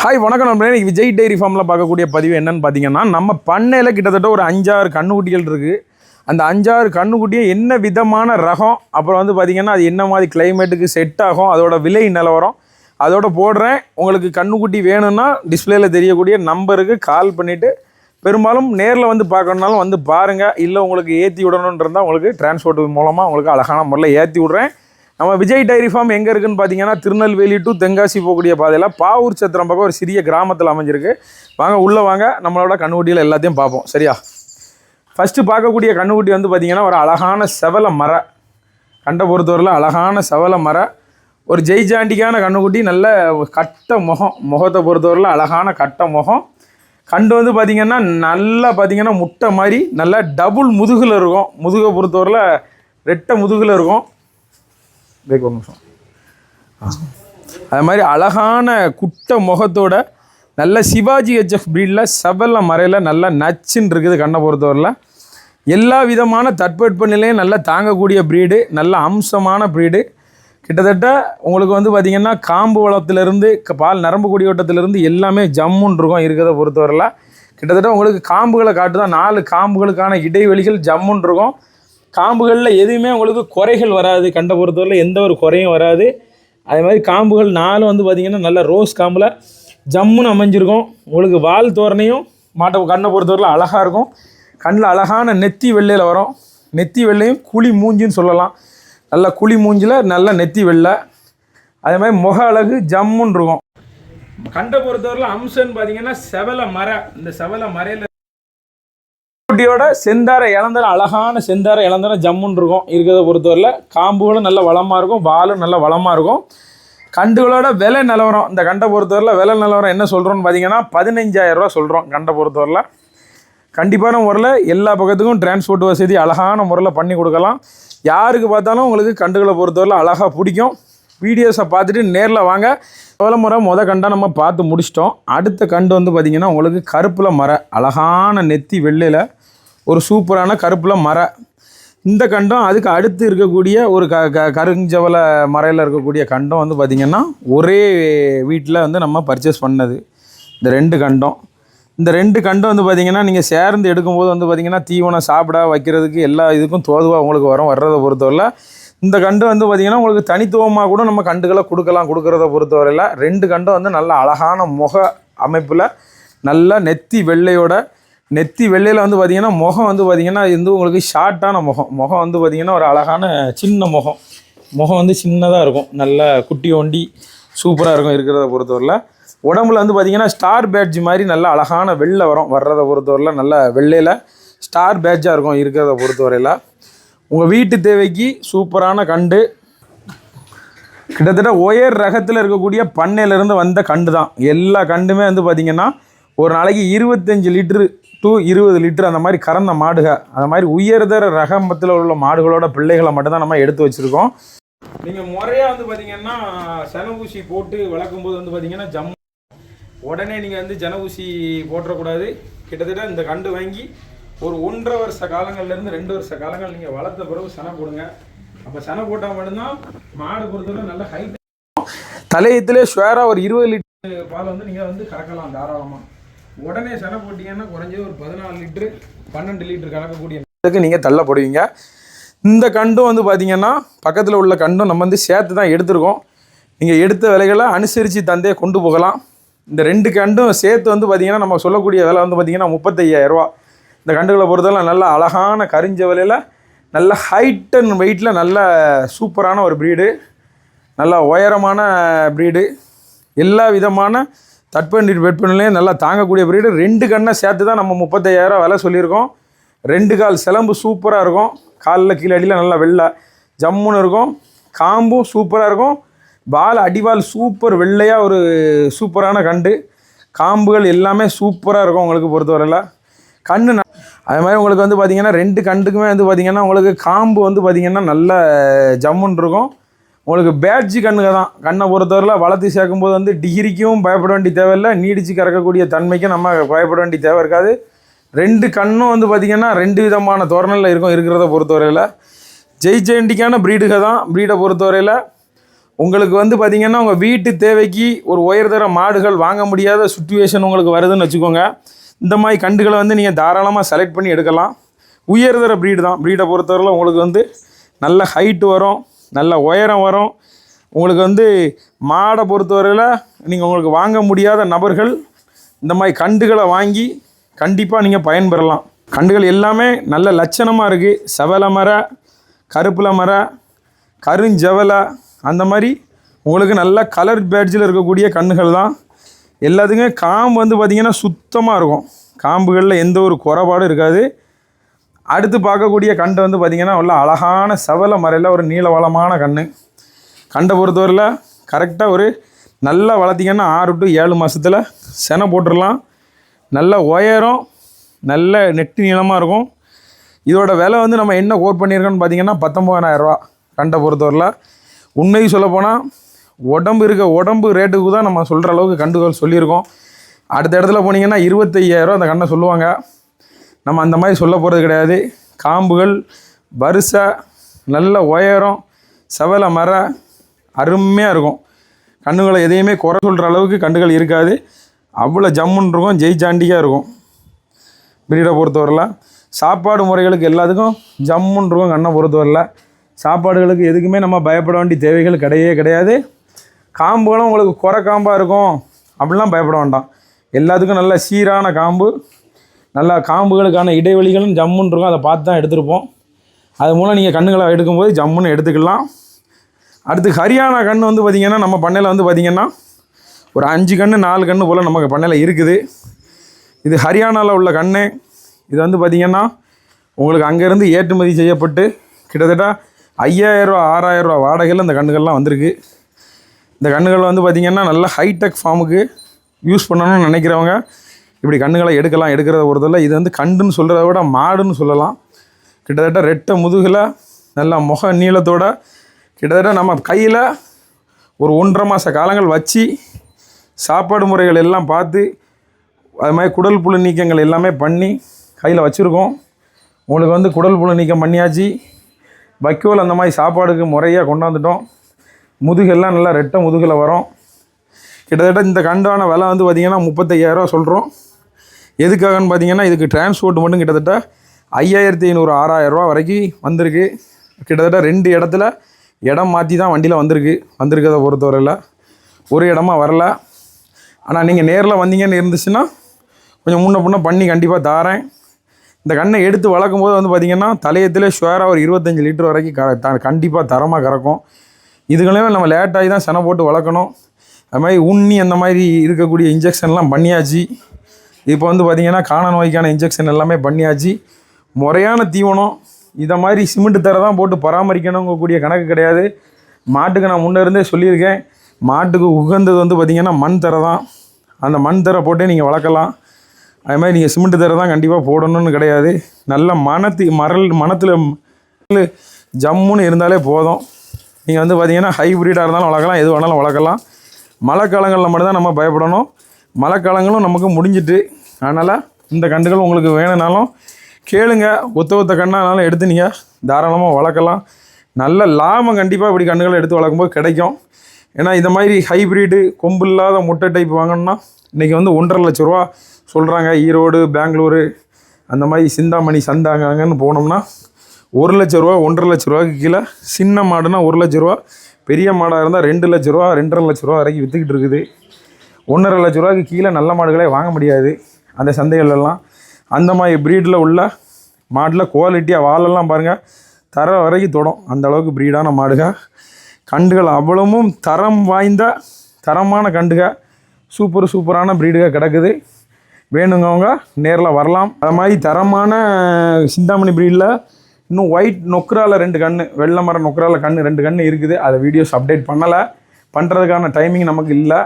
Hi வணக்கம் நண்பர்களே. இன்றைக்கி விஜய் டைரி ஃபார்மில் பார்க்கக்கூடிய பதிவு என்னென்னு பார்த்தீங்கன்னா நம்ம பண்ணையில் கிட்டத்தட்ட ஒரு அஞ்சாறு கண்ணுக்குட்டிகள் இருக்குது அந்த அஞ்சாறு கண்ணுக்குட்டியை என்ன விதமான ரகம்? அப்புறம் வந்து பார்த்திங்கன்னா அது என்ன மாதிரி கிளைமேட்டுக்கு செட் ஆகும்? அதோட விலை நிலவரம். அதோட போடுறேன். உங்களுக்கு கண்ணுக்குட்டி வேணும்னா டிஸ்பிளேயில் தெரியக்கூடிய நம்பருக்கு கால் பண்ணிவிட்டு பெரும்பாலும் நேரில் வந்து பார்க்கணுனாலும் வந்து பாருங்கள் இல்லை உங்களுக்கு ஏற்றி விடணுன்றதா உங்களுக்கு டிரான்ஸ்போர்ட் மூலமாக உங்களுக்கு அழகான முறையில் ஏற்றி விட்றேன். நம்ம விஜய் டைரி ஃபார்ம் எங்கே இருக்குன்னு பார்த்தீங்கன்னா திருநெல்வேலி டு தென்காசி போகக்கூடிய பாதையில் பாவூர் சத்திரம் பக்கம் ஒரு சிறிய கிராமத்தில் அமைஞ்சிருக்கு. வாங்க உள்ளே வாங்க நம்மளோட கண்ணுக்குட்டியில் எல்லாத்தையும் பார்ப்போம். சரியா? ஃபஸ்ட்டு பார்க்கக்கூடிய கண்ணுக்குட்டி வந்து பார்த்திங்கன்னா ஒரு அழகான செவல மர. கண்டை பொறுத்தவரையில் அழகான செவல மர. ஒரு ஜெய்ஜாண்டிக்கான கண்ணுக்குட்டி நல்ல கட்ட முகம். முகத்தை பொறுத்தவரையில் அழகான கட்ட முகம். கண்டு வந்து பார்த்திங்கன்னா நல்லா பார்த்தீங்கன்னா முட்டை மாதிரி நல்லா டபுள் முதுகில் இருக்கும். முதுகை பொறுத்தவரையில் ரெட்டை முதுகில் இருக்கும். பிரேக் ஒரு நிமிஷம் அது மாதிரி அழகான குட்டை முகத்தோட நல்ல சிவாஜி ஹெச்எஃப் ப்ரீடில் செவல்ல மறையில் நல்லா நச்சுன்னு இருக்குது கண்ணை பொறுத்தவரையில். எல்லா விதமான தட்பவெட்பநிலையும் நல்லா தாங்கக்கூடிய ப்ரீடு நல்ல அம்சமான ப்ரீடு கிட்டத்தட்ட உங்களுக்கு வந்து பார்த்திங்கன்னா காம்பு வளத்திலிருந்து பால் நரம்பு கொடி ஓட்டத்திலிருந்து எல்லாமே ஜம்முன்னு இருக்கும் இருக்கிறத பொறுத்தவரையில். கிட்டத்தட்ட உங்களுக்கு காம்புகளை காட்டு தான் நாலு காம்புகளுக்கான இடைவெளிகள் ஜம்முன்னு இருக்கும். காம்புகளில் எதுவுமே உங்களுக்கு குறைகள் வராது. கண்ட பொறுத்தவரையில் எந்த ஒரு குறையும் வராது. அதே மாதிரி காம்புகள் நாலும் வந்து பார்த்திங்கன்னா நல்லா ரோஸ் காம்பில் ஜம்முன்னு அமைஞ்சிருக்கும். உங்களுக்கு வால் தோரணையும் மாட்டை கண்ணை பொறுத்தவரையில் அழகாக இருக்கும். கண்ணில் அழகான நெத்தி வெள்ளையில் வரும். நெத்தி வெள்ளையும் குழி மூஞ்சின்னு சொல்லலாம். நல்ல குழி மூஞ்சில் நல்ல நெத்தி வெள்ளை. அதே மாதிரி முக அழகு ஜம்முன்னு இருக்கும். கண்டை பொறுத்தவரையில் அம்சம்னு பார்த்தீங்கன்னா செவலை மர. இந்த செவல மரையில் குட்டியோட செந்தார இளந்தரம் அழகான செந்தார இளந்தர ஜம்முன்னு இருக்கும். இருக்கிறத பொறுத்தவரையில் காம்புகளும் நல்ல வளமாக இருக்கும் வாலும் நல்ல வளமாக இருக்கும். கண்டுகளோட விலை நிலவரம் இந்த கண்டை பொறுத்தவரையில் விலை நிலவரம் என்ன சொல்கிறோன்னு பார்த்தீங்கன்னா பதினஞ்சாயிரரூவா சொல்கிறோம் கண்டை பொறுத்தவரையில். கண்டிப்பான முறையில் எல்லா பக்கத்துக்கும் டிரான்ஸ்போர்ட் வசதி அழகான முறையில் பண்ணி கொடுக்கலாம். யாருக்கு பார்த்தாலும் உங்களுக்கு கண்டுகளை பொறுத்தவரையில் அழகாக பிடிக்கும். வீடியோஸை பார்த்துட்டு நேரில் வாங்க. எவ்வளோ முறை முத கண்டாக நம்ம பார்த்து முடிச்சிட்டோம். அடுத்த கண்டு வந்து பார்த்திங்கன்னா உங்களுக்கு கருப்பில் மர அழகான நெத்தி வெள்ளையில் ஒரு சூப்பரான கருப்பில் மர. இந்த கண்டம் அதுக்கு அடுத்து இருக்கக்கூடிய ஒரு க க கருஞ்சவல மறையில் இருக்கக்கூடிய கண்டம் வந்து பார்த்திங்கன்னா ஒரே வீட்டில் வந்து நம்ம பர்ச்சேஸ் பண்ணது. இந்த ரெண்டு கண்டம். இந்த ரெண்டு கண்டம் வந்து பார்த்திங்கன்னா நீங்கள் சேர்ந்து எடுக்கும்போது வந்து பார்த்திங்கன்னா தீவனம் சாப்பிட வைக்கிறதுக்கு எல்லா இதுக்கும் தோதுவாக உங்களுக்கு வரும் வர்றதை பொறுத்தவரையில். இந்த கண்டு வந்து பார்த்திங்கன்னா உங்களுக்கு தனித்துவமாக கூட நம்ம கண்டுகளை கொடுக்கலாம் கொடுக்குறத பொறுத்தவரையில். ரெண்டு கண்டம் வந்து நல்ல அழகான முக அமைப்பில் நல்லா நெத்தி வெள்ளையோட நெத்தி வெள்ளையில் வந்து பார்த்திங்கன்னா முகம் வந்து பார்த்திங்கன்னா இது வந்து உங்களுக்கு ஷார்ட்டான முகம். முகம் வந்து பார்த்திங்கன்னா ஒரு அழகான சின்ன முகம். முகம் வந்து சின்னதாக இருக்கும். நல்ல குட்டி ஒண்டி சூப்பராக இருக்கும் இருக்கிறத பொறுத்தவரையில். உடம்புல வந்து பார்த்திங்கன்னா ஸ்டார் பேட்ஜ் மாதிரி நல்ல அழகான வெள்ளை வரும். வர்றதை பொறுத்தவரையில் நல்ல வெள்ளையில் ஸ்டார் பேட்ஜாக இருக்கும் இருக்கிறத பொறுத்தவரையில். உங்கள் வீட்டு தேவைக்கு சூப்பரான கண்டு. கிட்டத்தட்ட ஒயர் ரகத்தில் இருக்கக்கூடிய பண்ணையிலேருந்து வந்த கண்டு தான் எல்லா கண்டுமே வந்து பார்த்திங்கன்னா ஒரு நாளைக்கு இருபத்தஞ்சி லிட்ரு டு இருபது லிட்டர் அந்த மாதிரி கறந்த மாடுக அந்த மாதிரி உயர்தர ரகமத்தில் உள்ள மாடுகளோட பிள்ளைகளை மட்டும்தான் நம்ம எடுத்து வச்சுருக்கோம். நீங்கள் முறையாக வந்து பார்த்தீங்கன்னா சன ஊசி போட்டு வளர்க்கும் போது வந்து பார்த்தீங்கன்னா ஜம் உடனே நீங்கள் வந்து ஜன ஊசி போட்டுறக்கூடாது கிட்டத்தட்ட இந்த கண்டு வாங்கி ஒரு ஒன்றரை வருஷ காலங்கள்லேருந்து ரெண்டு வருஷ காலங்கள் நீங்கள் வளர்த்த பிறகு செனை போடுங்க. அப்போ செனை போட்டால் மட்டும்தான் மாடு பொறுத்தவரை நல்ல ஹைட் தலையத்திலே ஷுவராக ஒரு இருபது லிட்டர் பால் வந்து நீங்கள் வந்து கறக்கலாம் தாராளமாக உடனே சனை போட்டிங்கன்னா குறைஞ்சது ஒரு பதினாலு லிட்டரு பன்னெண்டு லிட்டரு கலக்கக்கூடிய இதுக்கு நீங்கள் தள்ளப்படுவீங்க இந்த கண்டும் வந்து பார்த்தீங்கன்னா பக்கத்தில் உள்ள கண்டும் நம்ம வந்து சேர்த்து தான் எடுத்திருக்கோம். நீங்கள் எடுத்த விலைகளை அனுசரித்து தந்தே கொண்டு போகலாம். இந்த ரெண்டு கண்டும் சேர்த்து வந்து பார்த்தீங்கன்னா நம்ம சொல்லக்கூடிய விலை வந்து பார்த்தீங்கன்னா முப்பத்தையாயிரரூவா இந்த கண்டுகளை பொறுத்தவரை நல்ல அழகான கரிஞ்ச விலையில் நல்ல ஹைட் அண்ட் வெயிட்டில் நல்ல சூப்பரான ஒரு ப்ரீடு நல்ல உயரமான ப்ரீடு எல்லா விதமான தட்பண்டி வெப்பநிலையும் நல்லா தாங்கக்கூடிய பீரியடு ரெண்டு கண்ணை சேர்த்து தான் நம்ம முப்பத்தையாயிரம் விலை சொல்லியிருக்கோம். ரெண்டு கால் சிலம்பு சூப்பராக இருக்கும். காலில் கீழே அடியில் நல்லா வெள்ளை. ஜம்முன்னு இருக்கும். காம்பும் சூப்பராக இருக்கும். பால் அடிவால் சூப்பர் வெள்ளையாக ஒரு சூப்பரான கண்டு. காம்புகள் எல்லாமே சூப்பராக இருக்கும் உங்களுக்கு பொறுத்தவரையில். கண்ணு ந- அது மாதிரி உங்களுக்கு வந்து பார்த்திங்கன்னா ரெண்டு கண்டுக்குமே வந்து பார்த்திங்கன்னா உங்களுக்கு காம்பு வந்து பார்த்திங்கன்னா நல்ல ஜம்முன்னு இருக்கும். உங்களுக்கு பேட்ஜி கண்ணுங்க தான். கண்ணை பொறுத்தவரையில் வளர்த்து சேர்க்கும்போது வந்து டிகிரிக்கும் பயப்பட வேண்டிய தேவையில்லை. நீடிச்சு கறக்கக்கூடிய தன்மைக்கும் நம்ம பயப்பட வேண்டிய தேவை இருக்காது. ரெண்டு கண்ணும் வந்து பார்த்திங்கன்னா ரெண்டு விதமான தோரணையில் இருக்கும் இருக்கிறத பொறுத்தவரையில். ஜெய் ஜெயண்டிக்கான ப்ரீடுக தான். ப்ரீடை பொறுத்தவரையில் உங்களுக்கு வந்து பார்த்திங்கன்னா உங்கள் வீட்டு தேவைக்கு ஒரு உயர்தர மாடுகள் வாங்க முடியாத சுச்சுவேஷன் உங்களுக்கு வருதுன்னு வச்சுக்கோங்க. இந்த மாதிரி கண்டுகளை வந்து நீங்கள் தாராளமாக செலக்ட் பண்ணி எடுக்கலாம். உயர்தர ப்ரீடு தான். ப்ரீடை பொறுத்தவரையில் உங்களுக்கு வந்து நல்ல ஹைட்டு வரும். நல்ல உயரம் வரும். உங்களுக்கு வந்து மாடை பொறுத்தவரையில் நீங்கள் உங்களுக்கு வாங்க முடியாத நபர்கள் இந்த மாதிரி கண்டுகளை வாங்கி கண்டிப்பாக நீங்கள் பயன்பெறலாம். கண்டுகள் எல்லாமே நல்ல லட்சணமாக இருக்குது செவலை மர கருப்பில் மர கருஞ்செவல அந்த மாதிரி உங்களுக்கு நல்ல கலர் பேட்ஜில் இருக்கக்கூடிய கண்ணுகள் தான். எல்லாத்துக்குமே காம்பு வந்து பார்த்திங்கன்னா சுத்தமாக இருக்கும். காம்புகளில் எந்த ஒரு குறைபாடும் இருக்காது. அடுத்து பார்க்கக்கூடிய கண்டை வந்து பார்த்திங்கன்னா உள்ள அழகான செவல மறையில் ஒரு நீளவளமான கண் கன்று கண்டை பொறுத்தவரையில் கரெக்டாக ஒரு நல்லா வளர்த்திங்கன்னா ஆறு டு ஏழு மாதத்தில் செனை போட்டுடலாம். நல்ல உயரம் நல்ல நெட்டு நீளமாக இருக்கும். இதோட விலை வந்து நம்ம என்ன கோட் பண்ணியிருக்கோன்னு பார்த்தீங்கன்னா பத்தொம்பதாயிரரூவா கண்டை பொறுத்தவரையில் உண்மை சொல்லப்போனால் உடம்பு இருக்க உடம்பு ரேட்டுக்கு தான் நம்ம சொல்கிற அளவுக்கு கண்டுகள் சொல்லியிருக்கோம். அடுத்த இடத்துல போனீங்கன்னா இருபத்தையாயிரம் அந்த கண்ணை சொல்லுவாங்க. நம்ம அந்த மாதிரி சொல்ல போகிறது கிடையாது. காம்புகள் வரிசை நல்ல உயரம் செவலை மர அருமையாக இருக்கும். கண்ணுகளை எதையுமே குறை சொல்கிற அளவுக்கு கண்டுகள் இருக்காது. அவ்வளோ ஜம்முன்னு இருக்கும் ஜெய்ஜாண்டியாக இருக்கும். பிரீடை பொறுத்தவரையில். சாப்பாடு முறைகளுக்கு எல்லாத்துக்கும் ஜம்முன்னு இருக்கும் கண்ணை பொறுத்தவரையில். சாப்பாடுகளுக்கு எதுக்குமே நம்ம பயப்பட வேண்டிய தேவைகள் கிடையவே கிடையாது. காம்புகளும் உங்களுக்கு குறை காம்பாக இருக்கும். அப்படிலாம் பயப்பட வேண்டாம். எல்லாத்துக்கும் நல்ல சீரான காம்பு. நல்லா காம்புகளுக்கான இடைவெளிகளும் ஜம்முன்னு இருக்கும் அதை பார்த்து தான் எடுத்திருப்போம். அது மூலம் நீங்கள் கண்ணுகளை எடுக்கும்போது ஜம்முன்னு எடுத்துக்கலாம். அடுத்து ஹரியானா கண் வந்து பார்த்திங்கன்னா நம்ம பண்ணையில் வந்து பார்த்திங்கன்னா ஒரு அஞ்சு கன்று நாலு கன்று போல் நமக்கு பண்ணையில் இருக்குது. இது ஹரியானாவில் உள்ள கன்று இது வந்து பார்த்திங்கன்னா உங்களுக்கு அங்கேருந்து ஏற்றுமதி செய்யப்பட்டு கிட்டத்தட்ட ஐயாயிரரூவா ஆறாயிரரூவா வாடகையில் இந்த கன்றுகள்லாம் வந்திருக்கு. இந்த கன்றுகள் வந்து பார்த்திங்கன்னா நல்ல ஹைடெக் ஃபார்முக்கு யூஸ் பண்ணணும்னு நினைக்கிறவங்க இப்படி கண்ணுகளை எடுக்கலாம் எடுக்கிறத பொறுத்தல இது வந்து கண்டுன்னு சொல்கிறத விட மாடுன்னு சொல்லலாம். கிட்டத்தட்ட ரெட்டை முதுகில் நல்லா முக நீளத்தோட கிட்டத்தட்ட நம்ம கையில் ஒரு ஒன்றரை மாத காலங்கள் வச்சு சாப்பாடு முறைகள் எல்லாம் பார்த்து அது மாதிரி குடல் புழு நீக்கங்கள் எல்லாமே பண்ணி கையில் வச்சுருக்கோம். உங்களுக்கு வந்து குடல் புழு நீக்கம் பண்ணியாச்சு. வைக்கோல் அந்த மாதிரி சாப்பாடுக்கு முறையாக கொண்டாந்துட்டோம். முதுகெல்லாம் நல்லா ரெட்டை முதுகில் வரும். கிட்டத்தட்ட இந்த கண்டான விலை வந்து பார்த்திங்கன்னா முப்பத்தையாயிரரூவா சொல்கிறோம் எதுக்காகன்னு பார்த்தீங்கன்னா இதுக்கு டிரான்ஸ்போர்ட் மட்டும் கிட்டத்தட்ட ஐயாயிரத்தி ஐநூறு ஆறாயிரரூவா வரைக்கும் வந்திருக்கு. கிட்டத்தட்ட ரெண்டு இடத்துல இடம் மாற்றி தான் வண்டியில் வந்திருக்கு. வந்திருக்கிறத பொறுத்தவரையில் ஒரு இடமா வரல. ஆனால் நீங்கள் நேரில் வந்தீங்கன்னு இருந்துச்சுன்னா கொஞ்சம் முன்ன பின்ன பண்ணி கண்டிப்பாக தாரேன். இந்த கண்ணை எடுத்து வளர்க்கும் போது வந்து பார்த்திங்கன்னா தலையத்தில் ஷுவராக ஒரு இருபத்தஞ்சி லிட்டர் வரைக்கும் க த கண்டிப்பாக தரமாக கறக்கும். இதுகளையும் நம்ம லேட்டாகி தான் செனை போட்டு வளர்க்கணும். அது மாதிரி உண்ணி அந்த மாதிரி இருக்கக்கூடிய இன்ஜெக்ஷன்லாம் பண்ணியாச்சு. இப்போ வந்து பார்த்திங்கன்னா காண நோய்க்கான இன்ஜெக்ஷன் எல்லாமே பண்ணியாச்சு. முறையான தீவனம் இதை மாதிரி சிமெண்ட் தர தான் போட்டு பராமரிக்கணுங்கக்கூடிய கணக்கு கிடையாது. மாட்டுக்கு நான் முன்னே இருந்தே சொல்லியிருக்கேன். மாட்டுக்கு உகந்தது வந்து பார்த்திங்கன்னா மண் தர தான். அந்த மண் தர போட்டே நீங்கள் வளர்க்கலாம். அது மாதிரி நீங்கள் சிமெண்ட் தர தான் கண்டிப்பாக போடணும்னு கிடையாது. நல்ல மனத்து மரல் மனத்தில் ஜம்முன்னு இருந்தாலே போதும். நீங்கள் வந்து பார்த்தீங்கன்னா ஹைப்ரிடாக இருந்தாலும் வளர்க்கலாம். எது வேணாலும் வளர்க்கலாம். மழை காலங்களில் மட்டும்தான் நம்ம பயப்படணும். மழை காலங்களும் நமக்கு முடிஞ்சிட்டு அதனால் இந்த கண்டுகள் உங்களுக்கு வேணும்னாலும் கேளுங்க. ஒத்த ஒத்த கண்ணானாலும் எடுத்து நீங்கள் தாராளமாக வளர்க்கலாம். நல்ல லாபம் கண்டிப்பாக இப்படி கண்டுகளை எடுத்து வளர்க்கும்போது கிடைக்கும். ஏன்னா இந்த மாதிரி ஹைப்ரிடு கொம்பு இல்லாத முட்டை டைப் வாங்கணும்னா இன்றைக்கி வந்து ஒன்றரை லட்ச ரூபா சொல்கிறாங்க ஈரோடு பெங்களூரு அந்த மாதிரி சிந்தாமணி சந்தாங்க போனோம்னா ஒரு லட்ச ரூபா ஒன்றரை லட்ச ரூபாய்க்கு கீழே சின்ன மாடுனா ஒரு லட்ச ரூபா பெரிய மாடாக இருந்தால் ரெண்டு லட்ச ரூபா ரெண்டரை லட்ச ரூபா வரைக்கும் விற்றுக்கிட்டு இருக்குது. ஒன்றரை லட்ச ரூபாய்க்கு கீழே நல்ல மாடுகளே வாங்க முடியாது. அந்த சந்தைகளெல்லாம். அந்த மாதிரி ப்ரீடில் உள்ள மாட்டில் குவாலிட்டியாக வாலெல்லாம் பாருங்கள் தர வரைக்கும் தொடும். அந்த அளவுக்கு ப்ரீடான மாடுக கண்டுகள் அவ்வளவும் தரம் வாய்ந்த தரமான கண்டுக சூப்பர் சூப்பரான ப்ரீடுக கிடக்குது. வேணுங்கவங்க நேரில் வரலாம். அது மாதிரி தரமான சிந்தாமணி ப்ரீடில் இன்னும் ஒயிட் நொக்கரால் ரெண்டு கன்று வெள்ளை மரம் நொக்கரால் கன்று ரெண்டு கன்று இருக்குது. அதை வீடியோஸ் அப்டேட் பண்ணலை. பண்ணுறதுக்கான டைமிங் நமக்கு இல்லை.